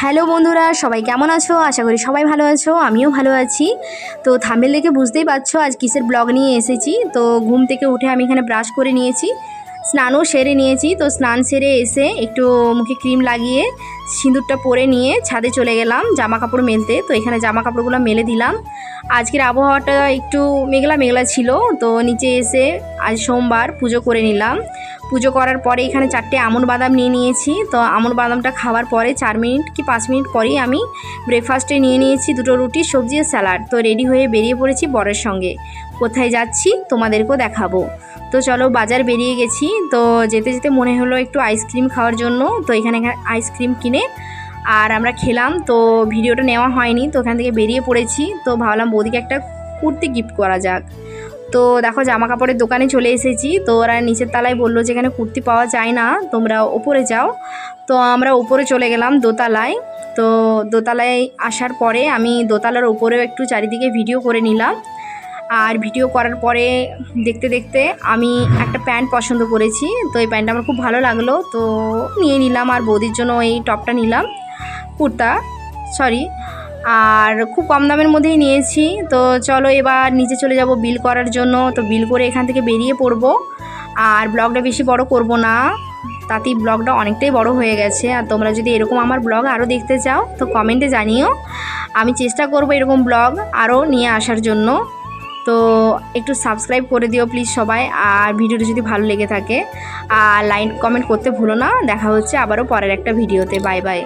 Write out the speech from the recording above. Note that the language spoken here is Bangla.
হ্যালো বন্ধুরা, সবাই কেমন আছো? আশা করি সবাই ভালো আছো, আমিও ভালো আছি। তো থামেল দেখে বুঝতেই পারছ, আজ কিসের ব্লগ নিয়ে এসেছি। তো ঘুম থেকে উঠে আমি এখানে ব্রাশ করে নিয়েছি, স্নানও সেরে নিয়েছি। তো স্নান সেরে এসে একটু মুখে ক্রিম লাগিয়ে, সিঁদুরটা পরে নিয়ে ছাদে চলে গেলাম জামা কাপড় মেলতে। তো এখানে জামা কাপড়গুলো মেলে দিলাম। আজকের আবহাওয়াটা একটু মেঘলা মেঘলা ছিল। তো নিচে এসে আজ সোমবার পুজো করে নিলাম। পুজো করার পরে এখানে চারটে আমন বাদাম নিয়ে নিয়েছি। তো আমন বাদামটা খাওয়ার পরে চার মিনিট কি পাঁচ মিনিট পরেই আমি ব্রেকফাস্টে নিয়ে নিয়েছি দুটো রুটি, সবজি আর স্যালাড তো রেডি হয়ে বেরিয়ে পড়েছি বরের সঙ্গে। কোথায় যাচ্ছি তোমাদেরকেও দেখাবো। তো চলো বাজার বেরিয়ে গেছি। তো যেতে যেতে মনে হলো একটু আইসক্রিম খাওয়ার জন্য। তো এখানে আইসক্রিম কিনে আর আমরা খেলাম। তো ভিডিওটা নেওয়া হয়নি। তো ওখান থেকে বেরিয়ে পড়েছি। তো ভাবলাম বৌদিকে একটা কুর্তি গিফট করা যাক। তো দেখো জামা কাপড়ের দোকানে চলে এসেছি। তো ওরা নিচের তলায় বলল যে এখানে কুর্তি পাওয়া যায় না, তোমরা ওপরে যাও। তো আমরা ওপরে চলে গেলাম দোতলায়। তো দোতলায় আসার পরে আমি দোতলার ওপরেও একটু চারিদিকে ভিডিও করে নিলাম। আর ভিডিও করার পরে দেখতে দেখতে আমি একটা প্যান্ট পছন্দ করেছি। তো এই প্যান্টটা আমার খুব ভালো লাগল। তো নিয়ে নিলাম আর বৌদির জন্য এই টপটা নিলাম। কুর্তা সরি আর খুব কম দামের মধ্যেই নিয়েছি। তো চলো এবার নিচে চলে যাব বিল করার জন্য। তো বিল করে এখান থেকে বেরিয়ে পড়ব। আর ব্লগটা বেশি বড় করব না। তাতেই ব্লগটা অনেকটাই বড় হয়ে গেছে। আর তোমরা যদি এরকম আমার ব্লগ আরও দেখতে চাও, তো কমেন্টে জানিও। আমি চেষ্টা করব এরকম ব্লগ আরও নিয়ে আসার জন্য। তো একটু সাবস্ক্রাইব করে দিও প্লিজ সবাই। আর ভিডিওটা যদি ভালো লেগে থাকে, আর লাইক, কমেন্ট করতে ভুলো না। দেখা হচ্ছে আবারও পরের একটা ভিডিওতে। Bye bye.